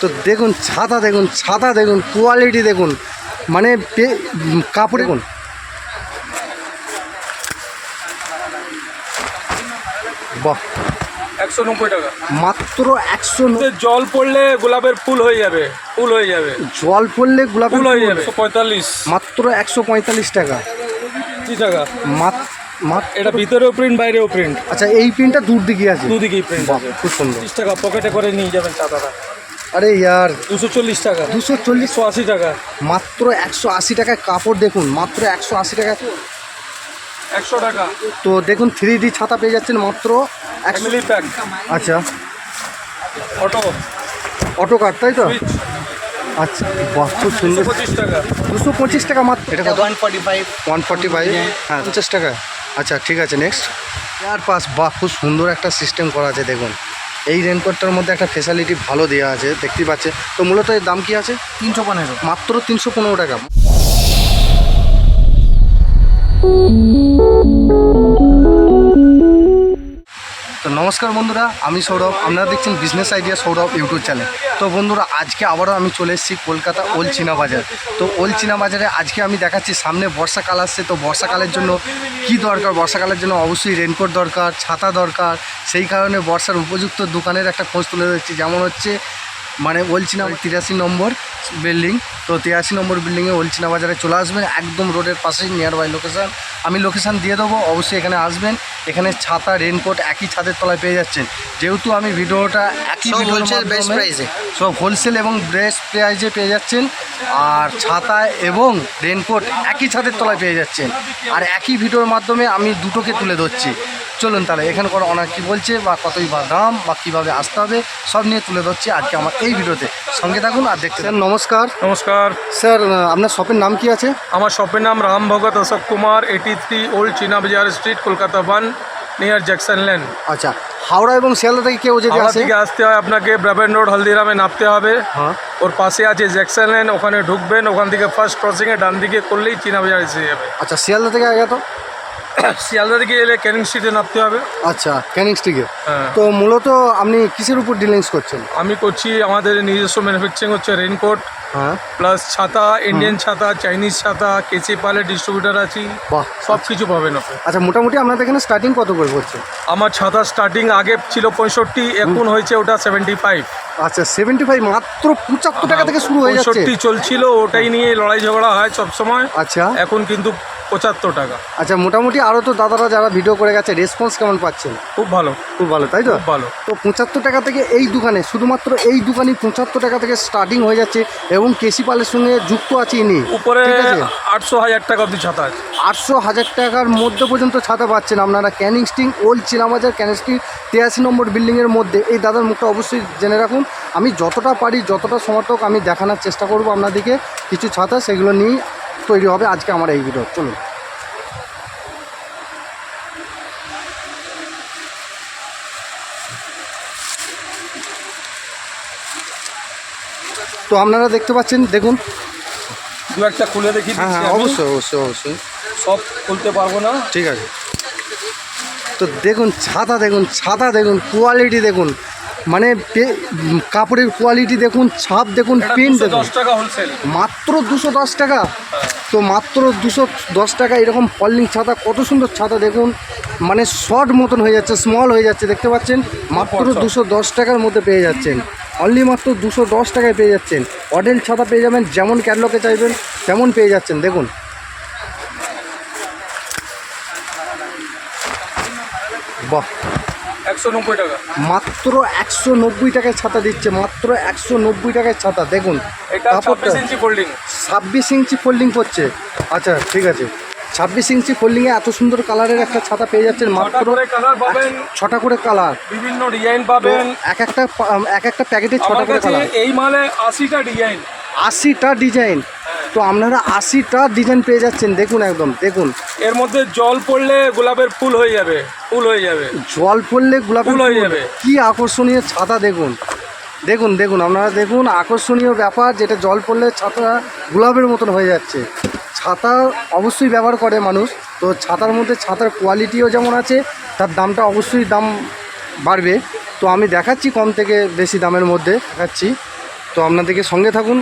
তো দেখুন ছাতা দেখুন ছাতা দেখুন কোয়ালিটি দেখুন। মানে কাপড় দেখুন। বাহ। একশো নব্বই টাকা। মাত্র একশো জল পড়লে গোলাপের ফুল হয়ে যাবে ফুল হয়ে যাবে। জল পড়লে গোলাপ ফুল হয়ে যাবে পঁয়তাল্লিশ। মাত্র একশো পঁয়তাল্লিশ টাকা। টাকা। মাত- মাত- এটা ভিতরেও প্রিন্ট বাইরেও প্রিন্ট আচ্ছা এই পিনটা দূর দিকে আছে? দুদিকেই প্রিন্ট আছে। খুব সুন্দর। তিরিশ টাকা পকেটে করে নিয়ে যাবেন চাঁদাটা। আরে ইয়ার দুশো চল্লিশ টাকা। দুশো চল্লিশ আশি টাকা। মাত্র একশো আশি টাকায় কাপড় দেখুন মাত্র একশো আশি টাকা একশো টাকা। তো দেখুন থ্রি ডি ছাতা পেয়ে যাচ্ছেন মাত্র একশো ফ্যামিলি প্যাক আচ্ছা। অটো অটো কার্ড তাই তো? আচ্ছা বাহ খুব দুশো সুন্দর পঁচিশ টাকা। দুশো পঁচিশ টাকা মাত্র। এটা one forty five. One forty five. হ্যাঁ পঞ্চাশ টাকা আচ্ছা ঠিক আছে নেক্সট এয়ার পাস বা খুব সুন্দর একটা সিস্টেম করা আছে দেখুন। এই রেনকোটটার মধ্যে একটা ফেসিলিটি ভালো দেওয়া আছে দেখতে পাচ্ছে তো মূলত এর দাম কি আছে? তিনশো পনেরো। মাত্র তিনশো পনেরো টাকা। তো নমস্কার বন্ধুরা, আমি সৌরভ। আপনারা দেখছেন business idea Sourav YouTube channel তো বন্ধুরা, আজকে আবারও আমি চলে এসেছি কলকাতা ওল চীনা বাজার তো ওল চীনা বাজারে আজকে আমি দেখাচ্ছি সামনে বর্ষাকাল আসছে। তো বর্ষাকালের জন্য কি দরকার? বর্ষাকালের জন্য অবশ্যই রেনকোট দরকার, ছাতা দরকার। সেই কারণে বর্ষার উপযুক্ত দোকানের একটা খোঁজ তুলে ধরছি যেমন হচ্ছে মানে ওলচিনা তিরাশি নম্বর বিল্ডিং। তো তিরাশি নম্বর বিল্ডিংয়ে ওলচিনা বাজারে চলে আসবেন একদম রোডের পাশেই নিয়ার বাই লোকেশান আমি লোকেশান দিয়ে দেবো অবশ্যই এখানে আসবেন। এখানে ছাতা রেনকোট একই ছাদের তলায় পেয়ে যাচ্ছেন। যেহেতু আমি ভিডিওটা একই সব হোলসেল এবং বেস্ট প্রাইজে পেয়ে যাচ্ছেন। আর ছাতা এবং রেনকোট একই ছাদের তলায় পেয়ে যাচ্ছেন। আর একই ভিডিওর মাধ্যমে আমি দুটোকে তুলে ধরছি। চলুন তাহলে এখানে কোনো অনেক কী বলছে বা কতই বা দাম বা কীভাবে আসতে হবে সব নিয়ে তুলে ধরছি আজকে আমার এই ভিডিওতে। সঙ্গে থাকুন আর দেখতে স্যার নমস্কার। নমস্কার। স্যার আপনার শপের নাম কি আছে? আমার শপের নাম Ram Bhagat Ashok Kumar eighty three old China Bazar street Kolkata one near Jackson lane আচ্ছা হাওড়া এবং শিয়ালদা থেকে কেউ যদি আসে? থেকে আসতে হয় আপনাকে ব্রাবেন রোড হলদিরামে নামতে হবে। হ্যাঁ। ওর পাশে আছে জ্যাকসন লেন ওখানে ঢুকবেন ওখান থেকে ফার্স্ট ক্রসিংয়ে ডান দিকে করলেই চীনা বাজার এসে যাবে। আচ্ছা শিয়ালদা থেকে আগে তো? শিয়ালদা থেকে এলে ক্যানিং স্ট্রিটে নামতে হবে। আচ্ছা ক্যানিং স্টিকে হ্যাঁ। তো মূলত আপনি কিসের উপর ডিলিংস করছেন? আমি করছি আমাদের নিজস্ব ম্যানুফ্যাকচারিং হচ্ছে রেনকোট হ্যাঁ। প্লাস ছাতা ইন্ডিয়ান ছাতা চাইনিজ ছাতা কেসি পালের ডিস্ট্রিবিউটার আছি। সব কিছু পাবেন আচ্ছা মোটামুটি আপনাদের এখানে স্টার্টিং কত করে পড়ছে? আমার ছাতা স্টার্টিং আগে ছিল পঁয়ষট্টি এখন হয়েছে ওটা সেভেন্টি ফাইভ আচ্ছা সেভেন্টি ফাইভ মাত্র পঁচাত্তর টাকা থেকে শুরু হয়ে যাচ্ছে। চলছিল ওটাই নিয়ে লড়াই ঝগড়া হয় সব সময় আচ্ছা। এখন কিন্তু পঁচাত্তর টাকা। আচ্ছা মোটামুটি আরও তো দাদারা যারা ভিডিও করে গেছে রেসপন্স কেমন পাচ্ছেন খুব ভালো। খুব ভালো তাই তো? ভালো। তো পঁচাত্তর টাকা থেকে এই দোকানে শুধুমাত্র এই দোকানই পঁচাত্তর টাকা থেকে স্টার্টিং হয়ে যাচ্ছে এবং কেসি পালের সঙ্গে যুক্ত আছে ইনি উপরে আটশো হাজার টাকা অব্দি ছাতা আছে। আটশো হাজার টাকার মধ্যে পর্যন্ত ছাতা পাচ্ছেন আপনারা। Canning street old Chinabazar Canning street তিরাশি নম্বর বিল্ডিংয়ের মধ্যে। এই দাদার মুখটা অবশ্যই জেনে রাখুন। আমি যতটা পারি যতটা সমর্থক আমি দেখানোর চেষ্টা করব আপনাদেরকে। কিছু ছাতা সেগুলো নিয়েই তৈরি হবে আজকে আমার এই ভিডিও চলুন। তো আপনারা দেখতে পাচ্ছেন দেখুন। দু একটা খুলে দেখি হ্যাঁ হ্যাঁ অবশ্যই অবশ্যই অবশ্যই। সব খুলতে পারব না? ঠিক আছে। তো দেখুন ছাতা দেখুন ছাতা দেখুন কোয়ালিটি দেখুন। মানে কাপড়ের কোয়ালিটি দেখুন ছাপ দেখুন 210 দেখুন। মাত্র দুশো দশ টাকা। তো মাত্র দুশো দশ টাকা এরকম ফলিং ছাতা কত সুন্দর ছাতা দেখুন। মানে শর্ট মতন হয়ে যাচ্ছে স্মল হয়ে যাচ্ছে দেখতে পাচ্ছেন? মাত্র দুশো দশ টাকার মধ্যে পেয়ে যাচ্ছেন। অনলি মাত্র দুশো দশ টাকায় পেয়ে যাচ্ছেন। অডেল ছাতা পেয়ে যাবেন যেমন ক্যাটলকে চাইবেন তেমন পেয়ে যাচ্ছেন দেখুন। বাহ। একশো নব্বই টাকা। মাত্র একশো নব্বই টাকায় ছাতা দিচ্ছে মাত্র একশো নব্বই টাকায় ছাতা দেখুন। কাপড়টা ছাব্বিশ ইঞ্চি ফোল্ডিং ছাব্বিশ ইঞ্চি ফোল্ডিং করছে আচ্ছা ঠিক আছে। ছাব্বিশ ইঞ্চি ফোল্ডিংয়ে এত সুন্দর কালারের একটা ছাতা পেয়ে যাচ্ছেন মাত্র ছটা করে কালার বিভিন্ন ডিজাইন পাবেন। এক একটা এক একটা প্যাকেটে ছটা করে কালার এই মালে আশিটা ডিজাইন আশিটা ডিজাইন তো আপনারা আশিটা ডিজাইন পেয়ে যাচ্ছেন দেখুন একদম দেখুন। এর মধ্যে জল পড়লে গোলাপের ফুল হয়ে যাবে ফুল হয়ে যাবে। জল পড়লে গোলাপের ফুল হয়ে যাবে। কি আকর্ষণীয় ছাতা দেখুন। দেখুন দেখুন আপনারা দেখুন আকর্ষণীয় ব্যাপার যেটা জল পড়লে ছাতা গোলাপের মতন হয়ে যাচ্ছে। ছাতা অবশ্যই ব্যবহার করে মানুষ তো ছাতার মধ্যে ছাতার কোয়ালিটিও যেমন আছে তার দামটা অবশ্যই দাম বাড়বে। তো আমি দেখাচ্ছি কম থেকে বেশি দামের মধ্যে দেখাচ্ছি। তো আপনাদেরকে সঙ্গে থাকুন।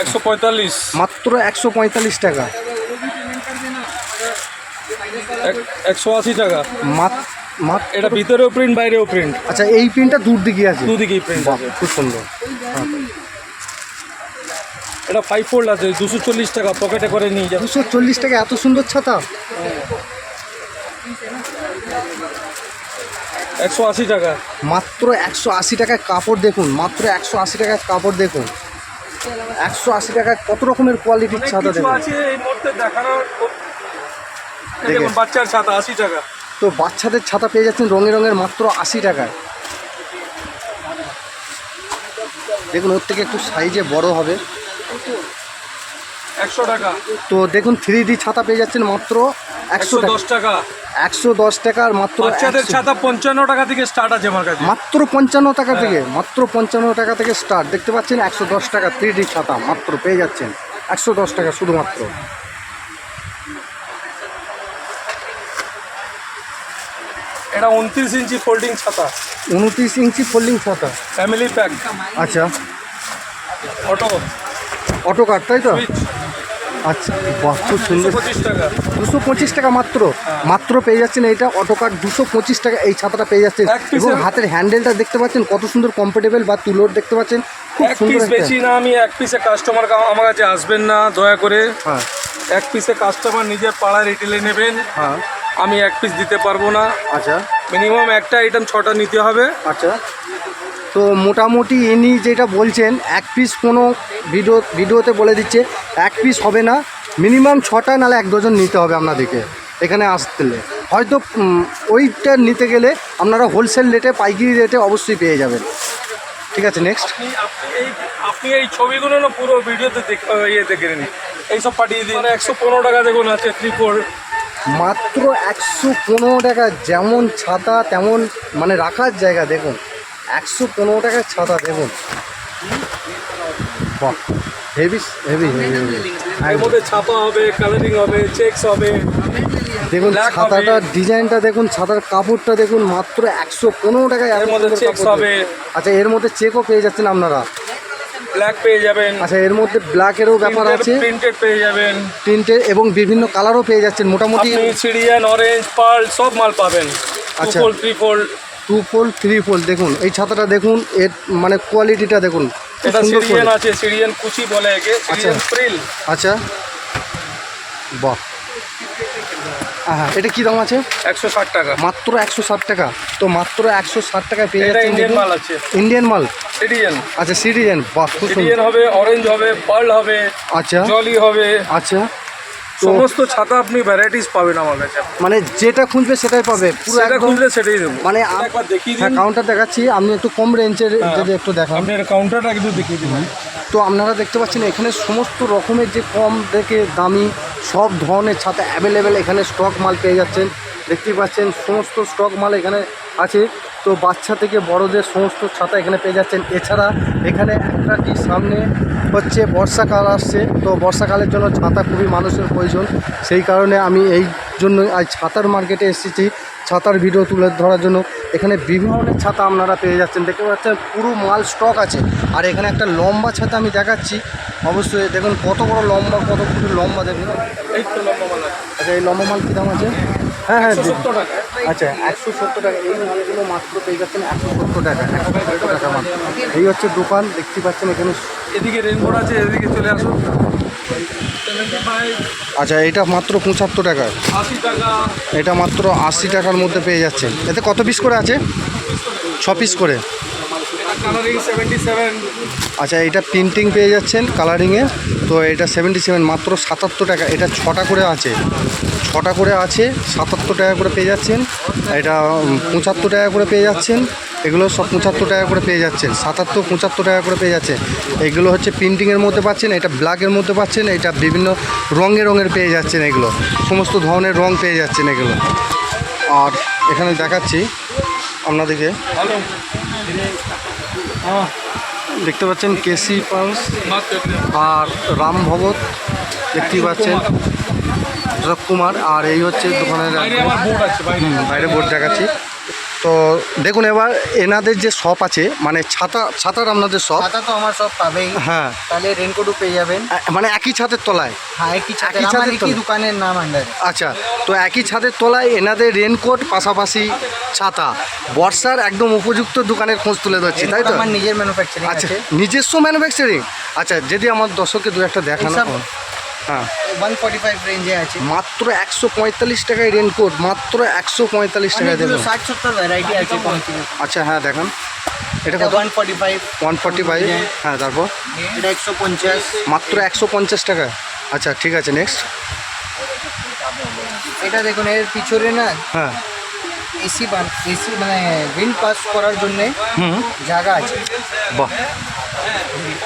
একশো পঁয়তাল্লিশ। মাত্র একশো পঁয়তাল্লিশ টাকা। একশো আশি টাকা। এটা ভিতরেও প্রিন্ট বাইরেও প্রিন্ট আচ্ছা এই পিনটা দূর দিকে আছে? দুদিকেই প্রিন্ট আছে। খুব সুন্দর। এটা ফাইভ ফোল্ড আছে দুশো চল্লিশ টাকা পকেটে করে নিয়ে যাবে দুশো চল্লিশ টাকা এত সুন্দর ছাতা? একশো আশি টাকা। মাত্র একশো আশি টাকায় কাপড় দেখুন মাত্র একশো আশি টাকায় কাপড় দেখুন। একশো আশি টাকায় কত রকমের কোয়ালিটির ছাতা কিছু দেখুন। আছে এই মুহূর্তে দেখানোর দেখুন বাচ্চার ছাতা আশি টাকা। তো বাচ্চাদের ছাতা পেয়ে যাচ্ছেন রঙে রঙের মাত্র আশি টাকায়। দেখুন ওর থেকে একটু সাইজে বড় হবে। একশো টাকা। তো দেখুন থ্রি ডি ছাতা পেয়ে যাচ্ছেন মাত্র একশো দশ টাকা। একশো দশ টাকার মাত্র বাচ্চাদের ছাতা পঞ্চান্ন টাকা থেকে স্টার্ট আছে আমার কাছে। মাত্র পঞ্চান্ন টাকা থেকে মাত্র পঞ্চান্ন টাকা থেকে স্টার্ট দেখতে পাচ্ছেন একশো দশ টাকা থ্রি ডি ছাতা মাত্র পেয়ে যাচ্ছেন। একশো দশ টাকা শুধুমাত্র। এটা উনত্রিশ ইঞ্চি ফোল্ডিং ছাতা। উনত্রিশ ইঞ্চি ফোল্ডিং ছাতা। ফ্যামিলি প্যাক আচ্ছা। অটো অটো কার তাই তো? আচ্ছা বাহ খুব সুন্দর। দুশো পঁচিশ টাকা মাত্র। মাত্র পেয়ে যাচ্ছেন এইটা অটো কার দুশো পঁচিশ টাকা এই ছাতাটা পেয়ে যাচ্ছেন। এবং হাতের হ্যান্ডেলটা দেখতে পাচ্ছেন কত সুন্দর কমফোর্টেবল বা তুলোর দেখতে পাচ্ছেন খুব সুন্দর বেশি না আমি এক পিসে কাস্টমার আমার কাছে আসবেন না দয়া করে। হ্যাঁ। এক পিসে কাস্টমার নিজের পাড়ায় রিটেলে নেবেন। হ্যাঁ। আমি এক পিস দিতে পারব না। আচ্ছা। মিনিমাম একটা আইটেম ছটা নিতে হবে। আচ্ছা। তো মোটামুটি ইনি যেটা বলছেন এক পিস কোনো ভিডিও ভিডিওতে বলে দিচ্ছে এক পিস হবে না মিনিমাম ছটা নালে এক ডজন নিতে হবে আপনাদেরকে এখানে আসতে হয়তো ওইটা নিতে গেলে আপনারা হোলসেল রেটে পাইকারি রেটে অবশ্যই পেয়ে যাবেন। ঠিক আছে নেক্সট আপনি আপনি এই ছবিগুলো না পুরো ভিডিওতে ইয়ে দেখে নিন। এইসব পাঠিয়ে দিন। একশো পনেরো টাকা দেখুন আছে থ্রি ফোর মাত্র একশো পনেরো টাকা যেমন ছাতা তেমন মানে রাখার জায়গা দেখুন। একশো পনেরো টাকার ছাতা দেখুন হেভি হেভি এর মধ্যে ছাপা হবে কালারিং হবে চেকস হবে। দেখুন ছাতাটার ডিজাইনটা দেখুন ছাতার কাপড়টা দেখুন মাত্র একশো পনেরো টাকায় এর মধ্যে সুন্দর হবে। আচ্ছা এর মধ্যে চেকও পেয়ে যাচ্ছেন আপনারা। ব্ল্যাক পেয়ে যাবেন। আচ্ছা এর মধ্যে ব্ল্যাকেরও ব্যাপার আছে। প্রিন্টেড পেয়ে যাবেন। প্রিন্টে এবং বিভিন্ন কালারও পেয়ে যাচ্ছেন। মোটামুটি সিরিয়ান অরেঞ্জ পার্ল সব মাল পাবেন। আচ্ছা। Fold two fold three fold দেখুন এই ছাতাটা দেখুন এর মানে কোয়ালিটিটা দেখুন এটা সিরিয়ান আছে সিরিয়ান কুচি বলে একে সিরিয়ান ফ্রিল। আচ্ছা। বাহ। হ্যাঁ এটা কী দাম আছে? একশো ষাট টাকা। মাত্র একশো ষাট টাকা। তো মাত্র একশো ষাট টাকায় পেয়ে এটা যাচ্ছেন ইন্ডিয়ান মাল আছে। ইন্ডিয়ান মাল? সিরিয়ান আচ্ছা সিটিজেন বাহ সুন্দর। হবে অরেঞ্জ হবে পার্ল হবে আচ্ছা। জলি হবে। আচ্ছা। সমস্ত ছাতা আপনি ভ্যারাইটিস পাবেন আমার কাছে। মানে যেটা খুঁজবে সেটাই পাবে। পুরো সেটা একদম খুঁজলে সেটাই দেবো। মানে একবার দেখিয়ে হ্যাঁ কাউন্টার দেখাচ্ছি। আপনি একটু কম রেঞ্জের হ্যাঁ। যদি একটু দেখান আপনার কাউন্টারটা একটু দেখিয়ে দিন। তো আপনারা দেখতে পাচ্ছেন এখানে সমস্ত রকমের যে কম থেকে দামি সব ধরনের ছাতা অ্যাভেলেবেল এখানে স্টক মাল পেয়ে যাচ্ছেন। দেখতেই পাচ্ছেন সমস্ত স্টক মাল এখানে আছে। তো বাচ্চা থেকে বড়দের সমস্ত ছাতা এখানে পেয়ে যাচ্ছেন। এছাড়া এখানে একটা কি সামনে হচ্ছে বর্ষাকাল আসছে, তো বর্ষাকালের জন্য ছাতা খুবই মানুষের প্রয়োজন। সেই কারণে আমি এই জন্য আজ ছাতার মার্কেটে এসেছি। ছাতার ভিডিও তুলে ধরার জন্য। এখানে বিভিন্ন ধরনের ছাতা আপনারা পেয়ে যাচ্ছেন। দেখতে পাচ্ছেন পুরো মাল স্টক আছে। আর এখানে একটা লম্বা ছাতা আমি দেখাচ্ছি। অবশ্যই দেখুন কত বড় লম্বা, কত লম্বা দেখুন। এই তো লম্বা মাল আচ্ছা এই লম্বা মাল কী দাম আছে? হ্যাঁ হ্যাঁ সত্তর টাকা। আচ্ছা একশো সত্তর টাকা। এই মালগুলো মাত্র পেয়ে যাচ্ছেন একশো সত্তর টাকা একশো সত্তর টাকা মাল। এই হচ্ছে দোকান দেখতে পাচ্ছেন এখানে এদিকে রেনবোর্ড আছে এদিকে চলে আসুন। আচ্ছা এটা মাত্র পঁচাত্তর টাকা। আশি টাকা। এটা মাত্র আশি টাকার মধ্যে পেয়ে যাচ্ছে এতে কত পিস করে আছে? ছ পিস করে। কালারিং সেভেন্টি সেভেন আচ্ছা এটা প্রিন্টিং পেয়ে যাচ্ছেন কালারিংয়ে তো এটা সেভেন্টি সেভেন মাত্র সাতাত্তর টাকা। এটা ছটা করে আছে। ছটা করে আছে সাতাত্তর টাকা করে পেয়ে যাচ্ছেন। এটা পঁচাত্তর টাকা করে পেয়ে যাচ্ছেন। এগুলো সব পঁচাত্তর টাকা করে পেয়ে যাচ্ছেন। সাতাত্তর পঁচাত্তর টাকা করে পেয়ে যাচ্ছে। এগুলো হচ্ছে প্রিন্টিংয়ের মধ্যে পাচ্ছেন এটা ব্ল্যাকের মধ্যে পাচ্ছেন এটা বিভিন্ন রঙে রঙের পেয়ে যাচ্ছেন এগুলো। সমস্ত ধরনের রং পেয়ে যাচ্ছেন এগুলো। আর এখানে দেখাচ্ছি আপনাদেরকে। দেখতে পাচ্ছেন কেসি পালস আর রাম ভগত দেখতেই পাচ্ছেন কুমার আর এই হচ্ছে দোকানের বাইরে বোর্ড দেখাচ্ছি। তো দেখুন এবার এনাদের যে শপ আছে মানে ছাতা ছাতার আপনাদের শপ ছাতা তো আমার সব পাবেই। হ্যাঁ। তাহলে রেনকোটও পেয়ে যাবেন। মানে একই ছাদের তলায়? হ্যাঁ একই একই ছাদের একই দোকানের নাম আন্ডারে আচ্ছা তো একই ছাদের তলায় এনাদের রেনকোট পাশাপাশি ছাতা। বর্ষার একদম উপযুক্ত দোকানের খোঁজ তুলে ধরছি তাই তো? আমার নিজের ম্যানুফ্যাকচারিং আচ্ছা নিজস্ব ম্যানুফ্যাকচারিং আচ্ছা যদি আমার দর্শককে দু একটা দেখানো হ্যাঁ। ওয়ান ফর্টি ফাইভ রেঞ্জে আছে। মাত্র একশো পঁয়তাল্লিশ টাকায় রেনকোট মাত্র একশো পঁয়তাল্লিশ টাকায় অনেকগুলো দেবেন। ষাট সত্তর ভ্যারাইটি আছে আচ্ছা হ্যাঁ দেখান। এটা কত? One forty five one forty five হ্যাঁ তারপর? এটা একশো পঞ্চাশ। মাত্র একশো পঞ্চাশ টাকা। আচ্ছা ঠিক আছে নেক্সট এটা দেখুন এর পিছনে না হ্যাঁ। এসি এসি মানে উইন্ড পাস করার জন্যে হুম। জায়গা আছে। বাহ।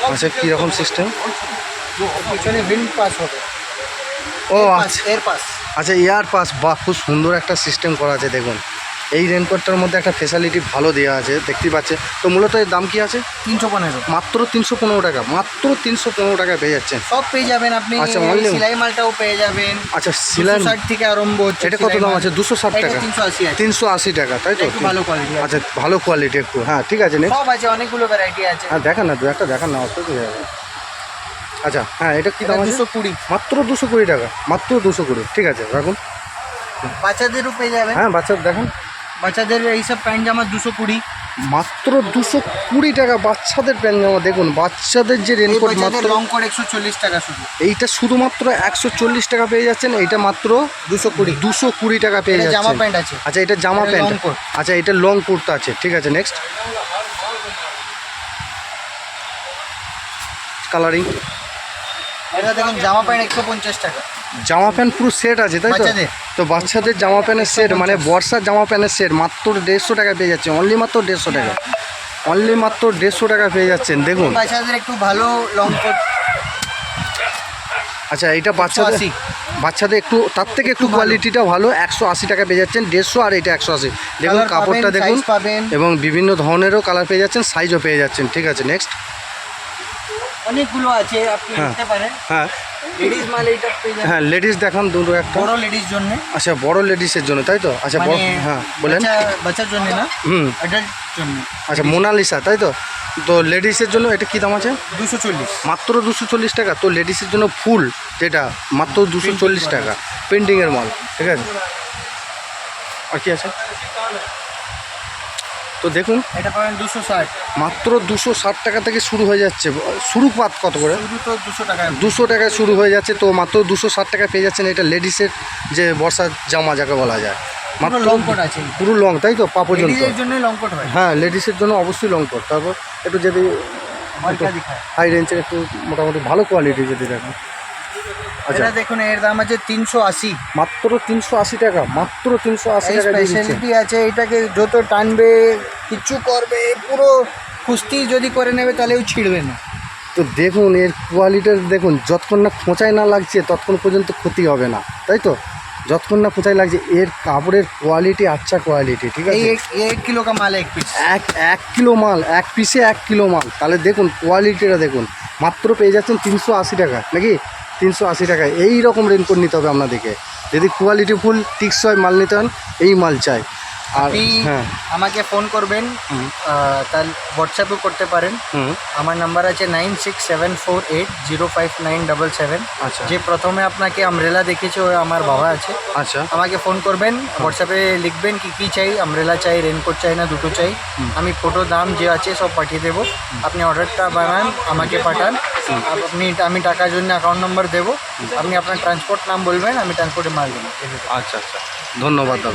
আচ্ছা কীরকম সিস্টেম পিছনে উইন্ড পাস হবে। ও আচ্ছা। এর পাস আচ্ছা এয়ার পাস বাহ খুব সুন্দর একটা সিস্টেম করা আছে দেখুন। এই রেনকোটটার মধ্যে একটা ফেসিলিটি ভালো দেওয়া আছে দেখতেই পাচ্ছে তো মূলত এর দাম কি আছে? তিনশো পনেরো। মাত্র তিনশো পনেরো টাকা মাত্র তিনশো পনেরো টাকায় পেয়ে যাচ্ছেন। সব পেয়ে যাবেন আপনি। আচ্ছা, সেলাই মালটাও পেয়ে যাবেন। আচ্ছা সিলাই ষাট থেকে আরম্ভ হচ্ছে এটা কত দাম আছে? দুশো ষাট টাকা। তিনশো আশি টাকা তাই তো? ভালো কোয়ালিটি আচ্ছা ভালো কোয়ালিটি একটু। হ্যাঁ ঠিক আছে সব আছে অনেকগুলো ভ্যারাইটি আছে। হ্যাঁ দেখান না দু একটা দেখান না অসুবিধা আচ্ছা হ্যাঁ এটা কি দাম দুশো কুড়ি। মাত্র দুশো কুড়ি টাকা মাত্র দুশো কুড়ি ঠিক আছে রাখুন। বাচ্চাদেরও পেয়ে যাবে হ্যাঁ বাচ্চা দেখুন। বাচ্চাদের এইসব প্যান্ট জামা দুশো কুড়ি। মাত্র দুশো কুড়ি টাকা বাচ্চাদের প্যান্ট জামা দেখুন বাচ্চাদের যে রেনকোট মাত্র লং কোট একশো চল্লিশ টাকা শুধু। এইটা শুধুমাত্র একশো চল্লিশ টাকা পেয়ে যাচ্ছেন এইটা মাত্র দুশো কুড়ি। দুশো কুড়ি টাকা পেয়ে যাচ্ছে জামা প্যান্ট আছে। আচ্ছা এটা জামা প্যান্ট। আচ্ছা এটা লং কুর্তা আছে ঠিক আছে নেক্সট কালারিং এটা দেখুন জামা প্যান্ট একশো পঞ্চাশ টাকা। জামা প্যান্ট পুরো সেট আছে তাই তো। তো বাচ্চাদের জামা প্যান্টের সেট মানে বর্ষার জামা প্যান্টের সেট মাত্র দেড়শো টাকা পেয়ে যাচ্ছে অনলি মাত্র দেড়শো টাকা। অনলি মাত্র দেড়শো টাকা পেয়ে যাচ্ছেন দেখুন। বাচ্চাদের একটু ভালো লং কোট আচ্ছা এটা বাচ্চাদের বাচ্চাদের একটু তার থেকে একটু একটু কোয়ালিটিটা ভালো একশো আশি টাকা পেয়ে যাচ্ছেন দেড়শো আর এটা একশো আশি। দেখুন কাপড়টা দেখুন। এবং বিভিন্ন ধরনেরও কালার পেয়ে যাচ্ছেন সাইজও পেয়ে যাচ্ছেন ঠিক আছে নেক্সট অনেকগুলো আছে আপনি হ্যাঁ। নিতে পারেন। হ্যাঁ। লেডিস মাল এইটা হ্যাঁ লেডিস দেখান দুটো একটা। বড় লেডিস জন্য। আচ্ছা বড় লেডিসের জন্য তাই তো? আচ্ছা বড় মানে হ্যাঁ বলেন। বাচ্চার জন্য না হুম। অ্যাডাল্ট জন্য। আচ্ছা মোনালিসা তাই তো? তো লেডিসের জন্য এটা কী দাম আছে? দুশো চল্লিশ। মাত্র দুশো চল্লিশ টাকা। তো লেডিসের জন্য ফুল যেটা মাত্র দুশো চল্লিশ টাকা। পেন্টিংয়ের মাল ঠিক আছে? আর কি আছে? তো দেখুন এটা পাবেন দুশো ষাট। মাত্র দুশো ষাট টাকা থেকে শুরু হয়ে যাচ্ছে। শুরু পাত কত করে? দুশো টাকা দুশো টাকায় শুরু হয়ে যাচ্ছে তো মাত্র দুশো ষাট টাকা পেয়ে যাচ্ছেন এটা লেডিসের যে বর্ষার জামা যাকে বলা যায়। মাত্র লং কোট আছে। পুরো লং তাই তো? পা পর্যন্ত। লেডিসের জন্য লং কোট হয়। হ্যাঁ লেডিসের জন্য অবশ্যই লং কোট তারপর একটু যদি হাই রেঞ্জের একটু মোটামুটি ভালো কোয়ালিটি যদি দেখেন। আচ্ছা। এটা দেখুন এর দাম আছে তিনশো আশি। মাত্র তিনশো আশি টাকা মাত্র তিনশো আশি স্পেশালিটি আছে এটাকে যত টানবে কিচ্ছু করবে পুরো কুস্তি যদি করে নেবে তাহলেও ছিঁড়বে না। তো দেখুন এর কোয়ালিটির দেখুন যতক্ষণ না খোঁচায় না লাগছে ততক্ষণ পর্যন্ত ক্ষতি হবে না তাই তো? যতক্ষণ না খোঁচাই লাগছে এর কাপড়ের কোয়ালিটি আচ্ছা কোয়ালিটি ঠিক আছে? এক কিলো কা মাল এক পিস এক এক কিলো মাল এক পিসে এক কিলো মাল। তাহলে দেখুন কোয়ালিটিটা দেখুন। মাত্র পেয়ে যাচ্ছেন তিনশো আশি টাকা নাকি? তিনশো আশি টাকায়। এই রকম রেনকোট নিতে হবে আপনাদেরকে। যদি কোয়ালিটি ফুল, টিকসই মাল নিতে হন, এই মাল চাই। আপনি হ্যাঁ। আমাকে ফোন করবেন তার হোয়াটসঅ্যাপও করতে পারেন। আমার নাম্বার আছে nine six seven four eight zero five nine double seven আচ্ছা। যে প্রথমে আপনাকে আমরেলা দেখেছে ও আমার বাবা আছে। আচ্ছা। আমাকে ফোন করবেন হোয়াটসঅ্যাপে লিখবেন কি কী চাই আমরেলা চাই রেনকোট চাই না দুটো চাই। আমি ফটো দাম যে আছে সব পাঠিয়ে দেবো। আপনি অর্ডারটা বানান আমাকে পাঠান। আপনি আমি টাকার জন্য অ্যাকাউন্ট নম্বর দেবো। আপনি আপনার ট্রান্সপোর্ট নাম বলবেন আমি ট্রান্সপোর্টে মাল দেবো। আচ্ছা আচ্ছা। ধন্যবাদ দাদা।